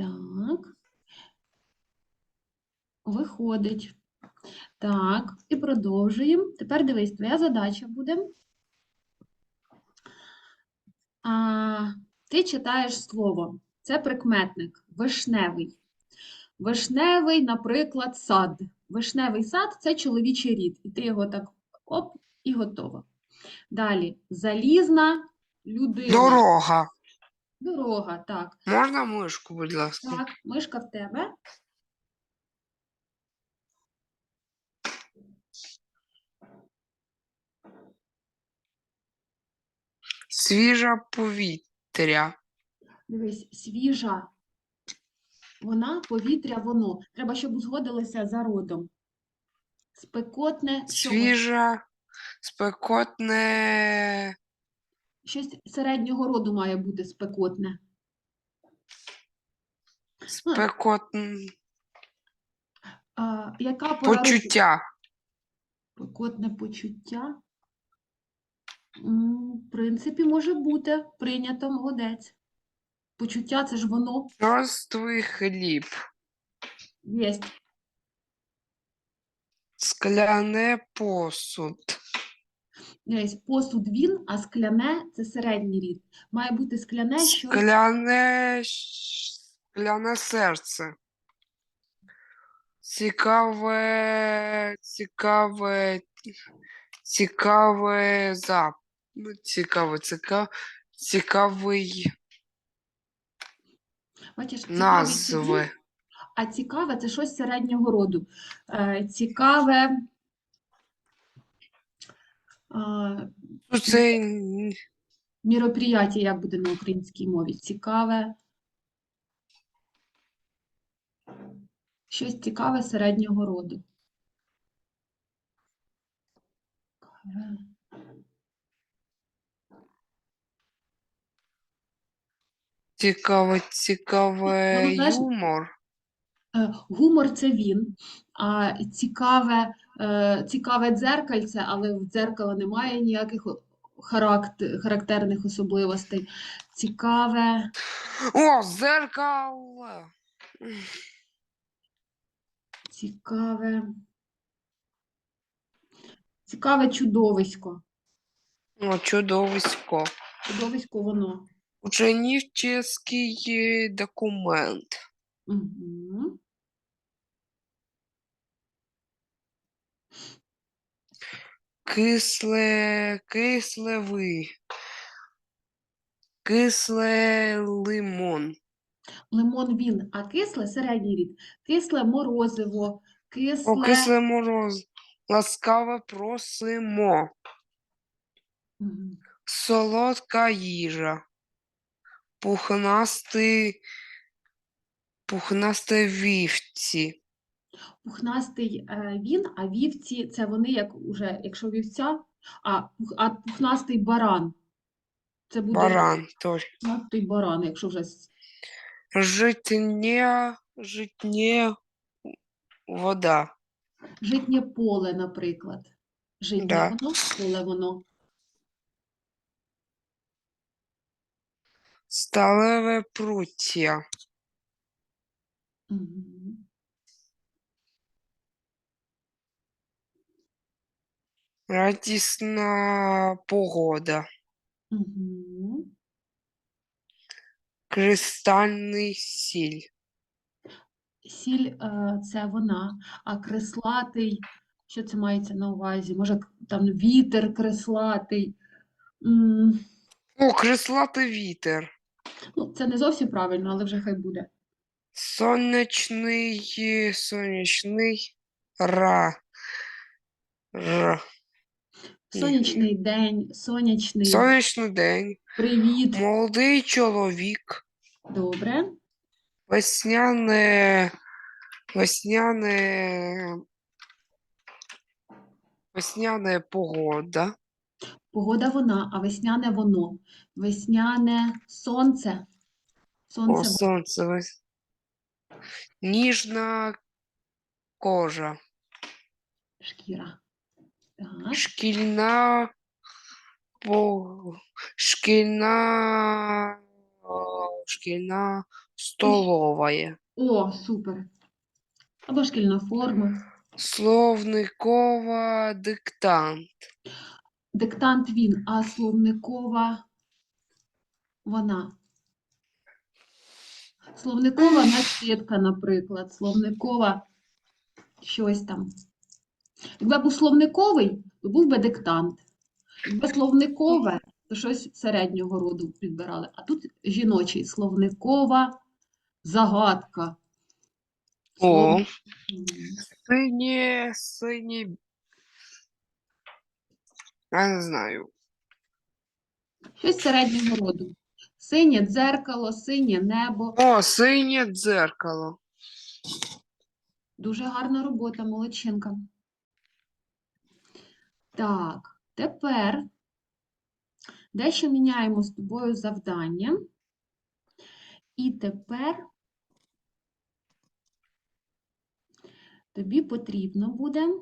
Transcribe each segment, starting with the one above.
Так. Виходить. Так, і продовжуємо. Тепер дивись, твоя задача буде. А, ти читаєш слово. Це прикметник. Вишневий. Вишневий, наприклад, сад. Вишневий сад це чоловічий рід. І ти його так оп, і готово. Далі. Залізна людина. Дорога. Дорога, так. Можна мишку, будь ласка? Так, мишка в тебе. Свіже повітря. Дивись, свіжа. Вона, повітря, воно. Треба, щоб узгодилося за родом. Спекотне, що? Свіже, спекотне. Щось середнього роду має бути спекотне. Спекотне А, яка пора року? почуття. Спекотне почуття? М, В принципі, може бути. Прийнято, молодець. Почуття це ж воно. Черствий хліб. Єсть. Скляне посуд. Посуд він, а скляне це середній рід. Має бути скляне, що Скляне, скляне серце. Цікаве, цікаве, цікаве зап. ну, Цікаве, цікаве, цікавий бачиш, цікавий назви. а цікаве це щось середнього роду. Е, цікаве. Ну, це Міроприяття, як буде на українській мові? Цікаве. Щось цікаве середнього роду. Цікаве. цікаве, цікаве Ну, знаєш, юмор. Е, Гумор це він, а цікаве, цікаве дзеркальце, але в дзеркала немає ніяких о- характ- характерних особливостей. Цікаве, О, зеркало. цікаве, цікаве чудовисько. О, чудовисько. Чудовисько воно. Ученический документ. Угу. Кисле, кислевий. Кисле лимон. Лимон він, а кисле середній рід. Кисле морозиво, кисле. О, кисле мороз. Ласкаво просимо. Мгм. Солодка їжа. Пухнастий, пухнасте вівці. Пухнастий е, він, а вівці це вони, як уже, якщо вівця, а, а пухнастий баран. Це буде Баран. Пухнастий баран, якщо вже Житнє, житнє вода. житнє поле, наприклад. Житнє Да. воно, поле воно. Сталеве пруття. Мгм. Радісна погода. Мгм. Кристальний сіль. Сіль е, це вона, а креслатий, що це мається на увазі? Може, к- там вітер креслатий. М, О, креслатий вітер. Ну, це не зовсім правильно, але вже хай буде. Сонячний, сонячний ра. Р. Сонячний день, сонячний Сонячний день. привіт. Молодий чоловік. Добре. Весняне, весняне, весняне погода. Погода вона, а весняне воно. Весняне сонце. О, Сонце сонце. вес- Ніжна кожа. шкіра. Так. Шкільна по... шкільна шкільна столовая. О, супер. Або шкільна форма. Словникова диктант. Диктант він, а словникова вона. Словникова наслідка, наприклад. Словникова щось там. Якби був словниковий, то був би диктант. Якби словникове, то щось середнього роду підбирали. А тут жіночий словникова загадка. О, синє, сині. Я не знаю. Щось середнього роду. Синє дзеркало, синє небо. О, синє дзеркало. Дуже гарна робота, молодчинка. Так, тепер дещо міняємо з тобою завдання. І тепер тобі потрібно буде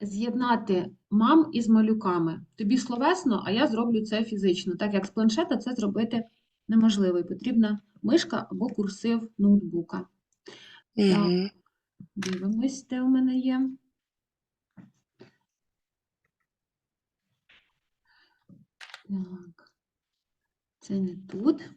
з'єднати мам із малюками. Тобі словесно, а я зроблю це фізично. Так як з планшета це зробити неможливо. І потрібна мишка або курсив ноутбука. Угу. Дивимось, де у мене є. Так, це не тут.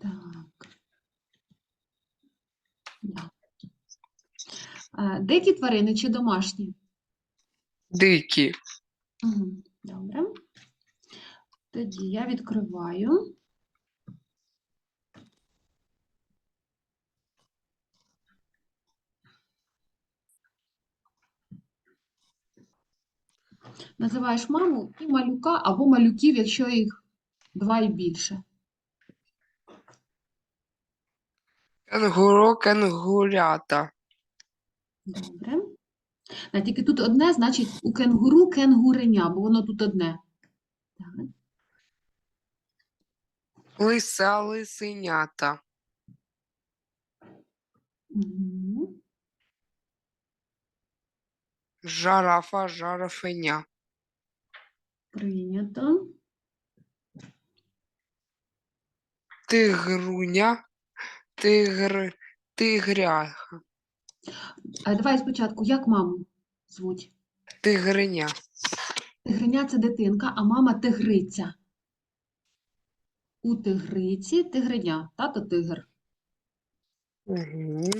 Так. Дикі тварини чи домашні? Дикі. Добре. Тоді я відкриваю. Називаєш маму і малюка або малюків, якщо їх два і більше. Кенгуру, кенгурята. Добре. А тільки тут одне, значить у кенгуру кенгуреня, бо воно тут одне. Так. Лиса, лисенята. Мгм. Жарафа, жарафеня. Прийнято. Тигруня, тигр, тигряха. А давай спочатку, як маму звуть? Тигриня. Тигриня це дитинка, а мама тигриця. У тигриці тигриня, тато тигр. Угу.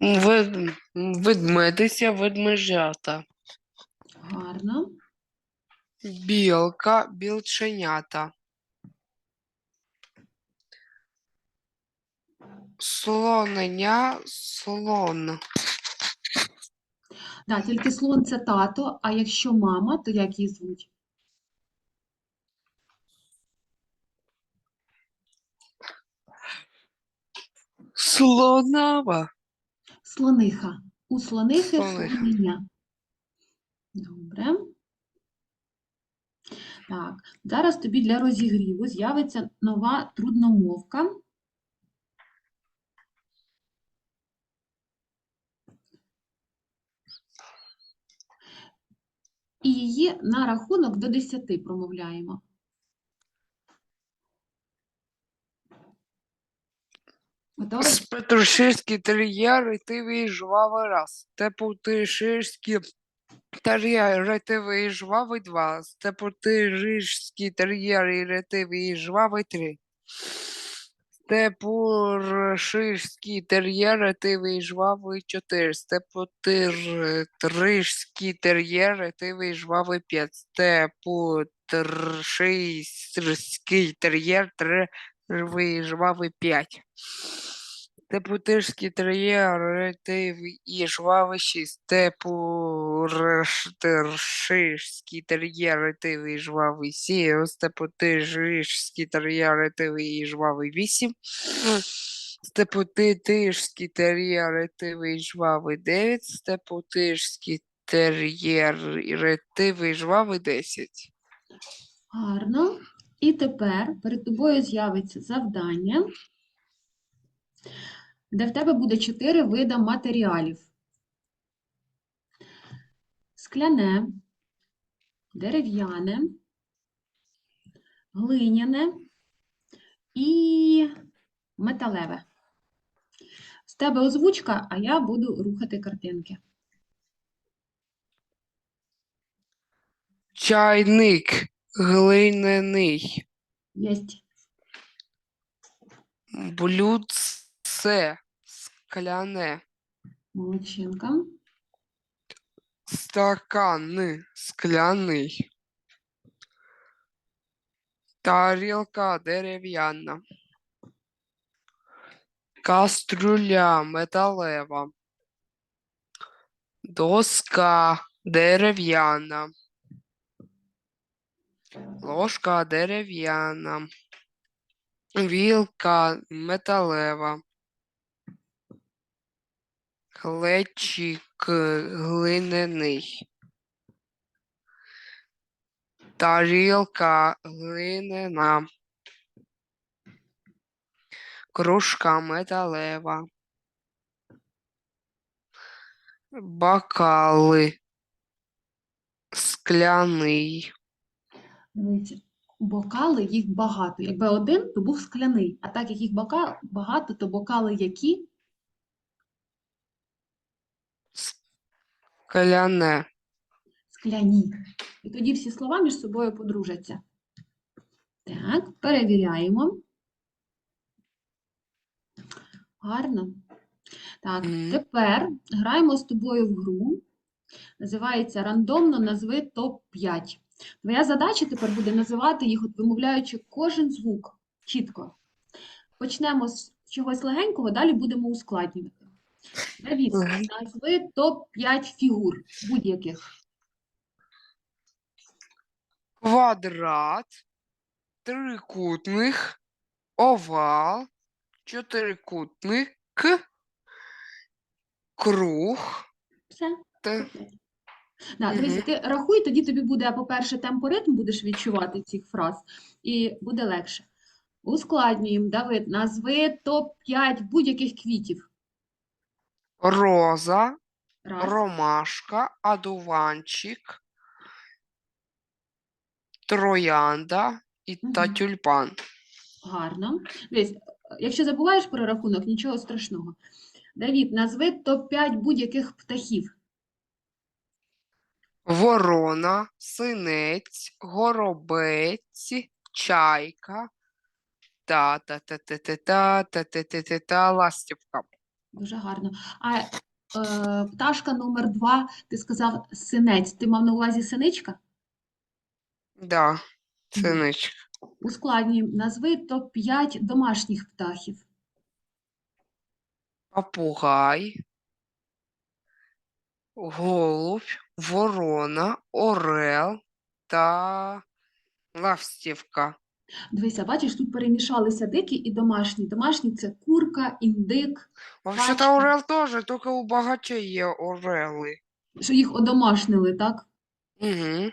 Вед... Ведмедиця, ведмежата. Гарно. Білка, білченята. Слоненя, слон. Да, тільки слон це тато, а якщо мама, то як її звуть? Слонава. Слониха. У слонихи Слониха. слонення. Добре. Так, зараз тобі для розігріву з'явиться нова трудномовка. І її на рахунок до 10 промовляємо. Готовий? Спетруширський тер'єр, ретивий жвавий раз. Степутиширський тер'єр, ретивий жвавий два. Степутиширський тер'єр і ретивий жвавий три. Степурширські тер'єри, тивий жвавий 4, Степотришські тер'єри, тивий жвавий типу, 5, Степутрширський тер'єр, тривий жвавий 5. Депутирські троє, ретив і жвавищі, степурширські тер'є, ретивий і жвавий сіо, степотижські тер'є, ретивий і жвавий вісім, степотижські тер'є, ретивий і жвавий дев'ять, степотижські тер'є, ретивий і жвавий десять. Гарно. І тепер перед тобою з'явиться завдання де в тебе буде чотири види матеріалів: скляне, дерев'яне, глиняне і металеве. З тебе озвучка, а я буду рухати картинки. Чайник глиняний. Єсть. Блюдце скляне. Молодчинка. Стакан скляний. Тарілка дерев'яна. Каструля металева. Доска дерев'яна. Ложка дерев'яна. Вілка металева. Глечик глиняний. Тарілка глиняна. Кружка металева. Бокали. Скляний. Бокали їх багато. Якби один, то був скляний. А так як їх багато, то бокали які? Скляне. Скляні. І тоді всі слова між собою подружаться. Так, перевіряємо. Гарно. Так, Мгм. тепер граємо з тобою в гру. Називається рандомно назви топ-5. Твоя задача тепер буде називати їх, от вимовляючи кожен звук чітко. Почнемо з чогось легенького, далі будемо ускладнювати. Давід, назви топ-5 фігур будь-яких. Квадрат, трикутник, овал, чотирикутник, круг. Все. Та Да, дивися, ти рахуй, тоді тобі буде, по-перше, темпоритм будеш відчувати цих фраз, і буде легше. Ускладнюємо, Давид, назви топ-5 будь-яких квітів. Роза, Раз. ромашка, одуванчик, троянда і та Мгм. тюльпан. Гарно. Дивись, якщо забуваєш про рахунок, нічого страшного. Давід, назви топ-5 будь-яких птахів. Ворона, синець, горобець, чайка, та та та та та та та та та та та ластівка. Дуже гарно. А е, пташка номер два, ти сказав синець. Ти мав на увазі синичка? Да, синичка. Ускладнюємо. Назви топ-5 домашніх птахів. Попугай, голубь, ворона, орел та ластівка. Дивися, бачиш, тут перемішалися дикі і домашні. Домашні це курка, індик, Вообще-то Качка. орел теж, тільки у багачей є орели. що їх одомашнили, так? Угу.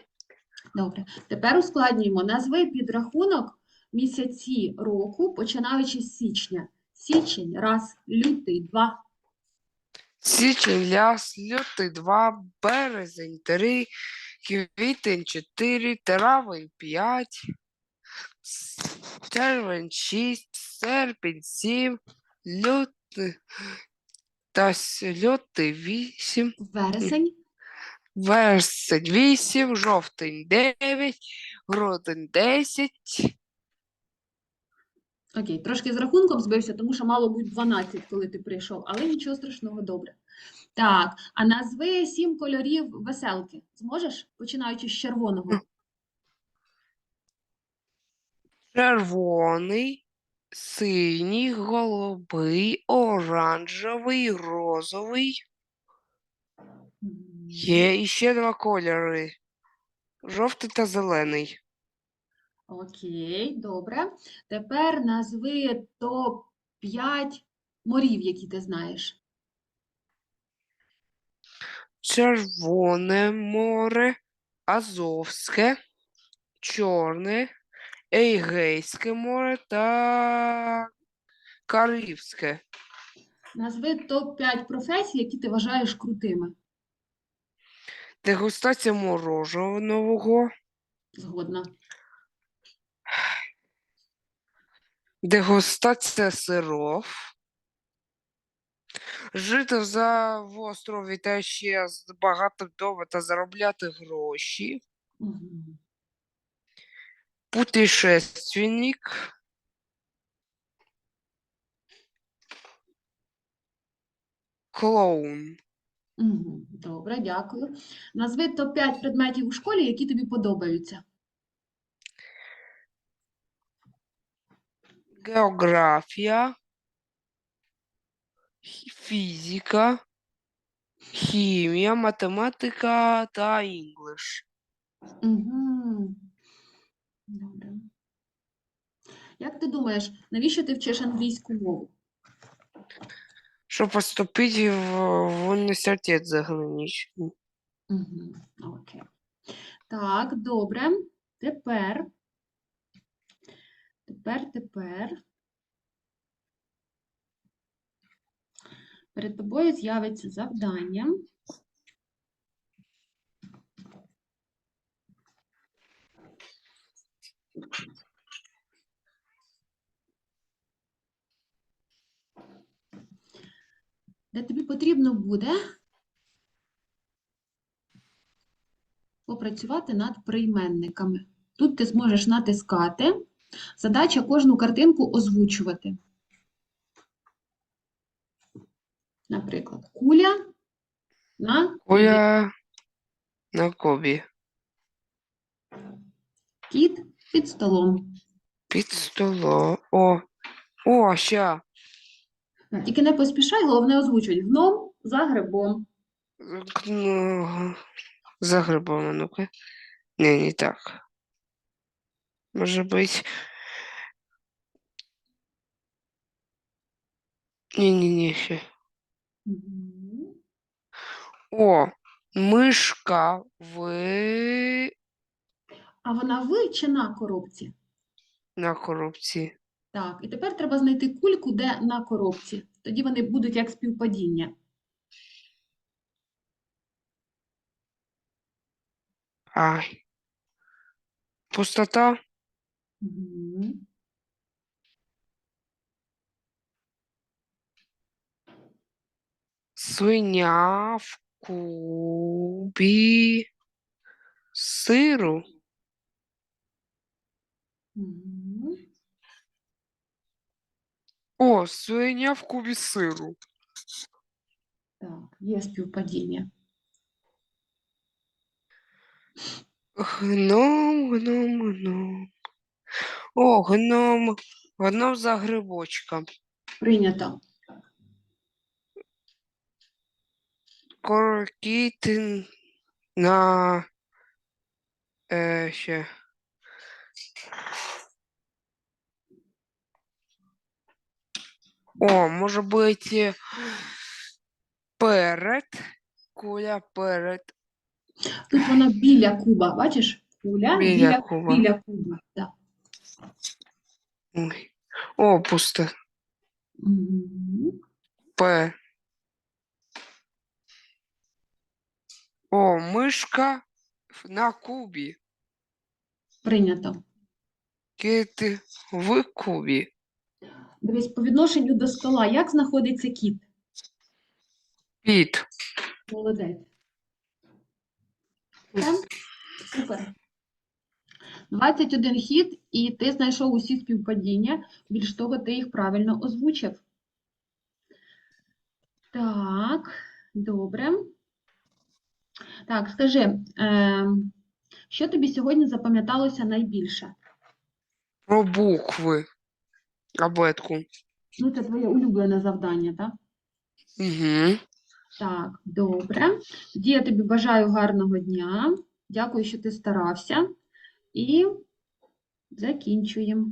Добре. Тепер ускладнюємо. Назви підрахунок місяці року, починаючи з січня. Січень, раз, лютий, два. Січень, ляс, лютий, два, березень, три, квітень, чотири, травень, п'ять, червень, шість, серпень, сім, лютий, та лютий, вісім, Вересень, вересень, вісім, жовтень, дев'ять, грудень, десять, Окей, трошки з рахунком збився, тому що мало бути 12, коли ти прийшов, але нічого страшного, добре. Так, а назви сім кольорів веселки. Зможеш, починаючи з червоного? Червоний, синій, голубий, оранжевий, розовий. Є іще два кольори. Жовтий та зелений. Окей, добре. Тепер назви топ-5 морів, які ти знаєш. Червоне море, Азовське, Чорне, Ейгейське море та Карибське. Назви топ-5 професій, які ти вважаєш крутими. Дегустація мороженого, Згодна. дегустація сиров, жити за в острові та ще з- багато вдома та заробляти гроші, Мгм. Путешественник, клоун. Добре, дякую. Назви топ-5 предметів у школі, які тобі подобаються. Географія, фізика, хімія, математика та інглиш. Угу. Добре. Як ти думаєш, навіщо ти вчиш англійську мову? Щоб поступити в, в університет заграничний. Угу. Окей. Так, добре. Тепер. Тепер, тепер. Перед тобою з'явиться завдання. Де тобі потрібно буде попрацювати над прийменниками. Тут ти зможеш натискати. Задача кожну картинку озвучувати. Наприклад, куля на Куля на кубі. кіт під столом. Під столом. О, о, ща. Тільки не поспішай, головне озвучувати. Гном за грибом. Ну, за грибом, ну-ка. Не, не так. Може быть. Не-не-не, ще. Мгм. О, мишка в А вона ви чи на коробці? на коробці. Так, і тепер треба знайти кульку, де на коробці. Тоді вони будуть як співпадіння. Ай. Пустота. Мгм. Свиня в кубі сиру. О, свиня в кубі сиру. Так, є співпадіння. Гном, гном, гном. О, гном. Гном за грибочком. Прийнято. Коркіти на е, ще. О, може бути перед. Куля перед. Тут вона біля куба, бачиш? Куля Біля біля, куба. біля куба. Ой. О, пусто. Мгм. П. О, мишка на кубі. Прийнято. Кити в кубі. Дивись, по відношенню до стола, як знаходиться кіт? Під. Молодець. Все? Супер. 21 хід, і ти знайшов усі співпадіння. Більш того, ти їх правильно озвучив. Так, добре. Так, скажи, е, що тобі сьогодні запам'яталося найбільше? Про букви. Абетку. Ну, це твоє улюблене завдання, так? Угу. Так, добре. Тоді я тобі бажаю гарного дня. Дякую, що ти старався. І закінчуємо.